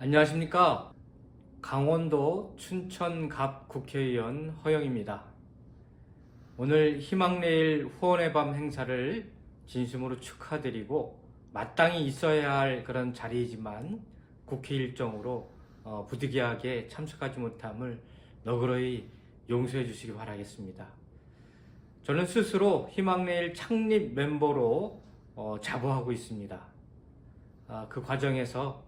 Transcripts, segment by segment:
안녕하십니까. 강원도 춘천갑 국회의원 허영입니다. 오늘 희망내일 후원의 밤 행사를 진심으로 축하드리고 마땅히 있어야 할 그런 자리이지만 국회 일정으로 어, 부득이하게 참석하지 못함을 너그러이 용서해 주시기 바라겠습니다. 저는 스스로 희망내일 창립 멤버로 어, 자부하고 있습니다. 아, 그 과정에서 어,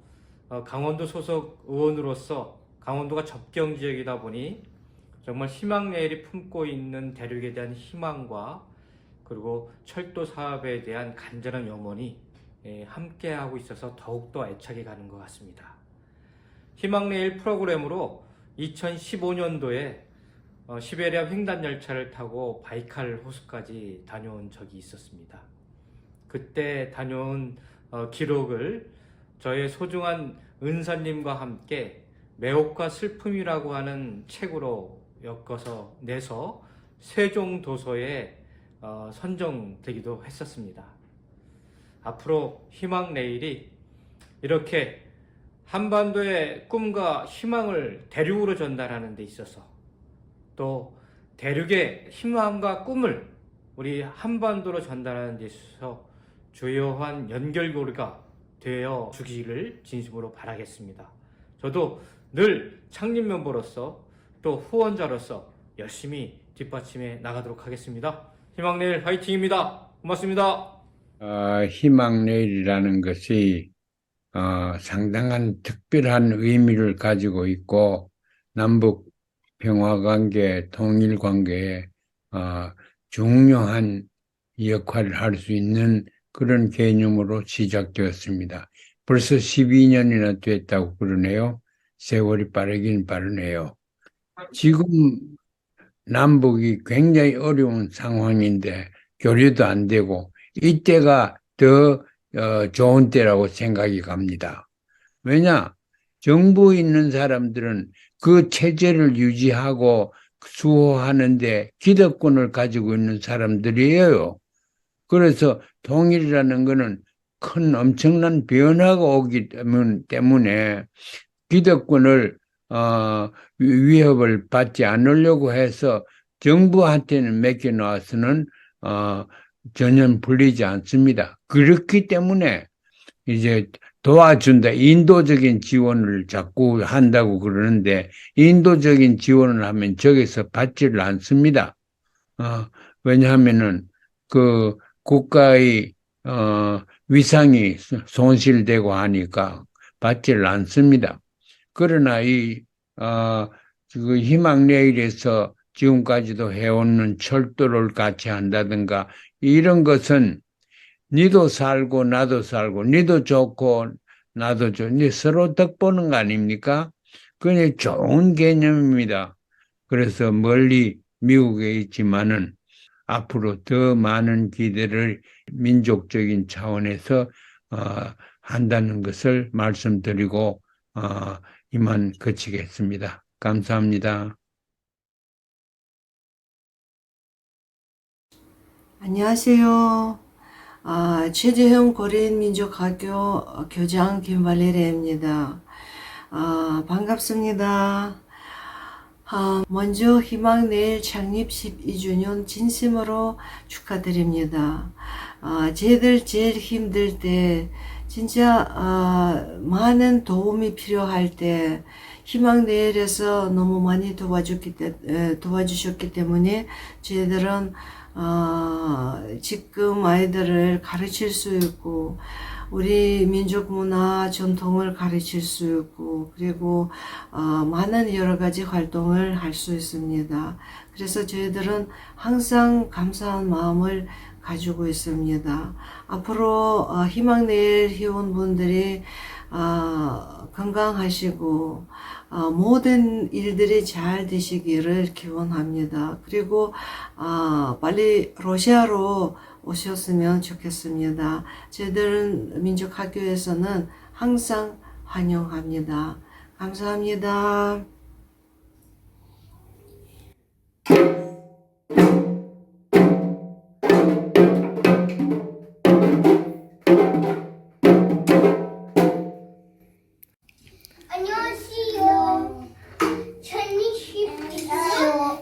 강원도 소속 의원으로서 강원도가 접경 지역이다 보니 정말 희망내일이 품고 있는 대륙에 대한 희망과 그리고 철도 사업에 대한 간절한 염원이 예, 함께하고 있어서 더욱더 애착이 가는 것 같습니다. 희망내일 프로그램으로 2015년도에 어, 시베리아 횡단 열차를 타고 바이칼 호수까지 다녀온 적이 있었습니다. 그때 다녀온 어, 기록을 저의 소중한 은사님과 함께 매혹과 슬픔이라고 하는 책으로 엮어서 내서 세종 도서에 어, 선정되기도 했었습니다. 앞으로 희망 내일이 이렇게 한반도의 꿈과 희망을 대륙으로 전달하는 데 있어서 또 대륙의 희망과 꿈을 우리 한반도로 전달하는 데 있어서 주요한 연결고리가 되어 주기를 진심으로 바라겠습니다. 저도 늘 창립 멤버로서 또 후원자로서 열심히 뒷받침해 나가도록 하겠습니다. 희망내일 화이팅입니다. 고맙습니다. 어, 희망내일이라는 것이 어, 상당한 특별한 의미를 가지고 있고 남북 평화관계, 통일관계에 어, 중요한 역할을 할 수 있는 그런 개념으로 시작되었습니다. 벌써 12년이나 됐다고 그러네요. 세월이 빠르긴 빠르네요. 지금 남북이 굉장히 어려운 상황인데 교류도 안 되고 이때가 더 어, 좋은 때라고 생각이 갑니다. 왜냐? 정부에 있는 사람들은 그 체제를 유지하고 수호하는데 기득권을 가지고 있는 사람들이에요. 그래서 통일이라는 것은 큰 엄청난 변화가 오기 때문- 때문에 기득권을 어, 위협을 받지 않으려고 해서 정부한테는 맡겨놓아서는 어, 전혀 불리지 않습니다. 그렇기 때문에 이제 도와준다. 인도적인 지원을 자꾸 한다고 그러는데 인도적인 지원을 하면 저기서 받지를 않습니다. 어, 왜냐하면은 그 국가의 어, 위상이 손실되고 하니까 받지를 않습니다. 그러나 이 어, 그 희망내일에서 지금까지도 해오는 철도를 같이 한다든가 이런 것은 니도 살고 나도 살고 니도 좋고 나도 좋고 니 서로 덕보는 거 아닙니까? 그게 좋은 개념입니다. 그래서 멀리 미국에 있지만은 앞으로 더 많은 기대를 민족적인 차원에서 어, 한다는 것을 말씀드리고 어, 이만 그치겠습니다. 감사합니다. 안녕하세요. 아, 최재형 고려인민족학교 교장 김발레리입니다. 아, 반갑습니다. 아, 먼저 희망내일 창립 12주년 진심으로 축하드립니다. 아, 저희들 제일 힘들 때 진짜 아, 많은 도움이 필요할 때 희망내일에서 너무 많이 도와줬기 도와주셨기 때문에 저희들은 어, 지금 아이들을 가르칠 수 있고, 우리 민족 문화 전통을 가르칠 수 있고, 그리고, 어, 많은 여러 가지 활동을 할 수 있습니다. 그래서 저희들은 항상 감사한 마음을 가지고 있습니다. 앞으로, 어, 희망내일 회원분들이, 어, 건강하시고, 어, 모든 일들이 잘 되시기를 기원합니다. 그리고 아, 빨리 러시아로 오셨으면 좋겠습니다. 저희들 민족학교에서는 항상 환영합니다. 감사합니다.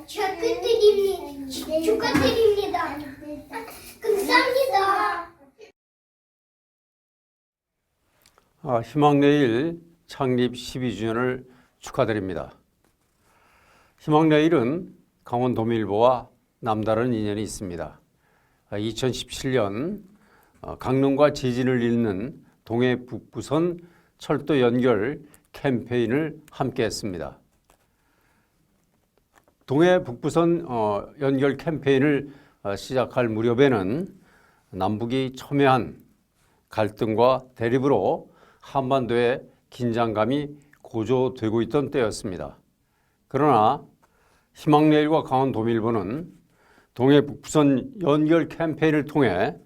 축하드립니다. 축하드립니다. 아, 희망내일 창립 12주년을 축하드립니다. 희망내일은 강원도밀보와 남다른 인연이 있습니다. 2017년 어, 강릉과 지진을 잇는 동해 북부선 철도 연결 캠페인을 함께 했습니다. 동해 북부선 어, 연결 캠페인을 어, 시작할 무렵에는 남북이 첨예한 갈등과 대립으로 한반도의 긴장감이 고조되고 있던 때였습니다. 그러나 희망레일과 강원도밀보는 동해 북부선 연결 캠페인을 통해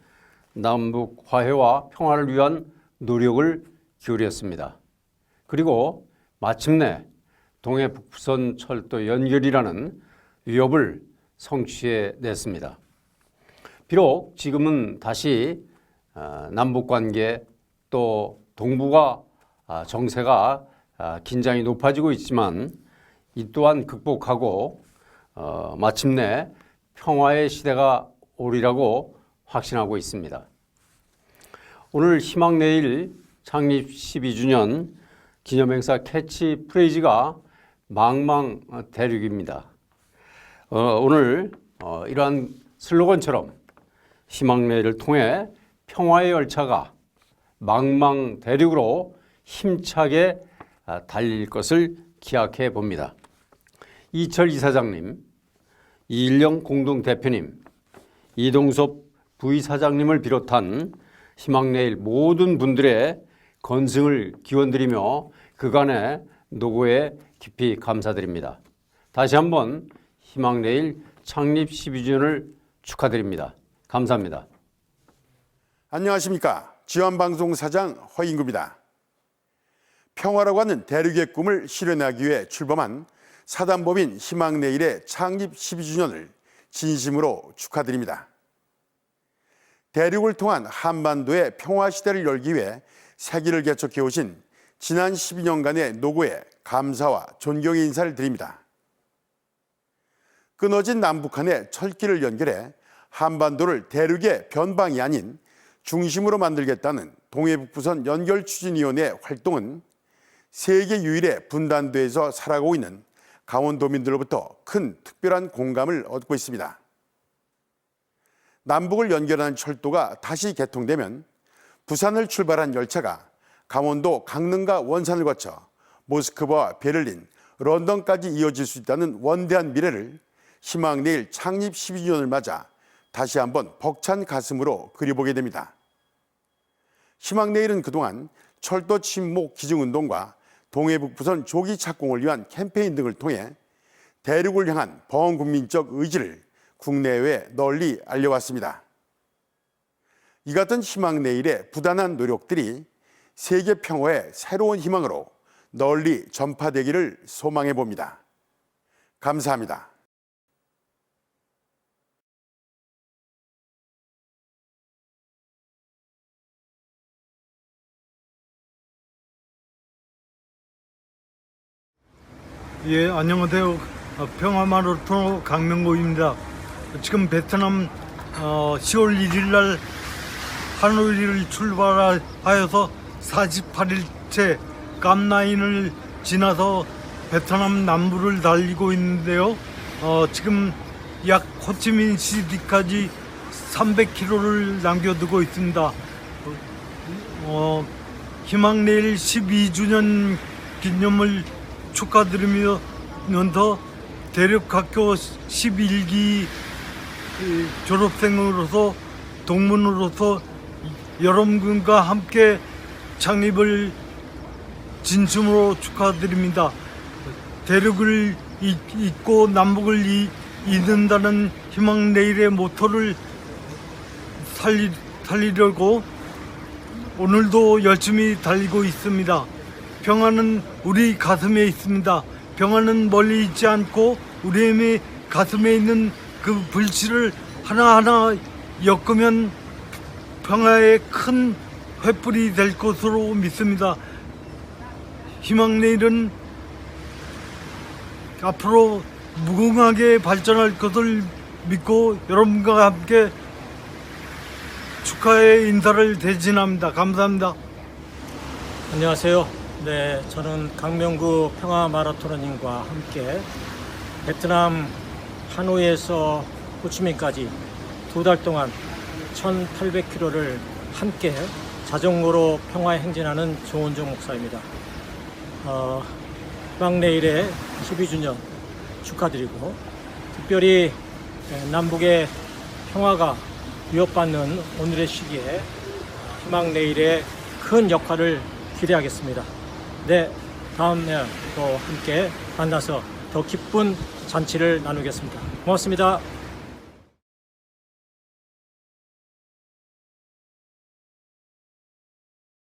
남북 화해와 평화를 위한 노력을 기울였습니다. 그리고 마침내 동해 북부선 철도 연결이라는 위협을 성취해 냈습니다. 비록 지금은 다시 어, 남북 관계 또 동북아 아, 정세가 아, 긴장이 높아지고 있지만 이 또한 극복하고 어, 마침내 평화의 시대가 오리라고 확신하고 있습니다. 오늘 희망 내일 창립 12주년 기념행사 캐치 프레이즈가 망망 대륙입니다. 어, 오늘 어, 이러한 슬로건처럼 희망 내일을 통해 평화의 열차가 망망 대륙으로 힘차게 아, 달릴 것을 기약해 봅니다. 이철 이사장님, 이일령 공동대표님, 이동섭 부이사장님을 비롯한 희망내일 모든 분들의 건승을 기원드리며 그간의 노고에 깊이 감사드립니다. 다시 한번 희망내일 창립 12주년을 축하드립니다. 감사합니다. 안녕하십니까. 지원방송 사장 허인구입니다. 평화라고 하는 대륙의 꿈을 실현하기 위해 출범한 사단법인 희망내일의 창립 12주년을 진심으로 축하드립니다. 대륙을 통한 한반도의 평화 시대를 열기 위해 세기를 개척해 오신 지난 12년간의 노고에 감사와 존경의 인사를 드립니다. 끊어진 남북한의 철길을 연결해 한반도를 대륙의 변방이 아닌 중심으로 만들겠다는 동해북부선 연결추진위원회 활동은 세계 유일의 분단도에서 살아가고 있는 강원도민들로부터 큰 특별한 공감을 얻고 있습니다. 남북을 연결하는 철도가 다시 개통되면 부산을 출발한 열차가 강원도 강릉과 원산을 거쳐 모스크바와 베를린, 런던까지 이어질 수 있다는 원대한 미래를 희망 내일 창립 12주년을 맞아 다시 한번 벅찬 가슴으로 그려보게 됩니다. 희망내일은 그동안 철도 침목 기증운동과 동해북부선 조기 착공을 위한 캠페인 등을 통해 대륙을 향한 범국민적 의지를 국내외에 널리 알려왔습니다. 이 같은 희망내일의 부단한 노력들이 세계 평화의 새로운 희망으로 널리 전파되기를 소망해 봅니다. 감사합니다. 예, 안녕하세요. 어, 평화마라톤 강명고입니다. 지금 베트남 어, 10월 1일 날 하노이를 출발하여서 48일째 감라인을 지나서 베트남 남부를 달리고 있는데요. 어, 지금 약 호치민 시티까지 300km를 남겨두고 있습니다. 어, 희망 내일 12주년 기념을 축하드리면서 대륙학교 11기 졸업생으로서 동문으로서 여러분과 함께 창립을 진심으로 축하드립니다. 대륙을 잇- 잇고 남북을 이- 잇는다는 희망 내일의 모토를 살리, 살리려고 오늘도 열심히 달리고 있습니다. 평화는 우리 가슴에 있습니다. 평화는 멀리 있지 않고 우리의 가슴에 있는 그 불씨를 하나하나 엮으면 평화의 큰 횃불이 될 것으로 믿습니다. 희망내일은 앞으로 무궁하게 발전할 것을 믿고 여러분과 함께 축하의 인사를 대신합니다. 감사합니다. 안녕하세요. 네, 저는 강명구 평화 마라토너님과 함께 베트남 하노이에서 호치민까지 두 달 동안 1,800km를 함께 자전거로 평화 행진하는 조원종 목사입니다. 어, 희망내일의 12주년 축하드리고 특별히 예, 남북의 평화가 위협받는 오늘의 시기에 희망내일의 큰 역할을 기대하겠습니다. 네, 다음에 또 함께 만나서 더 기쁜 잔치를 나누겠습니다. 고맙습니다.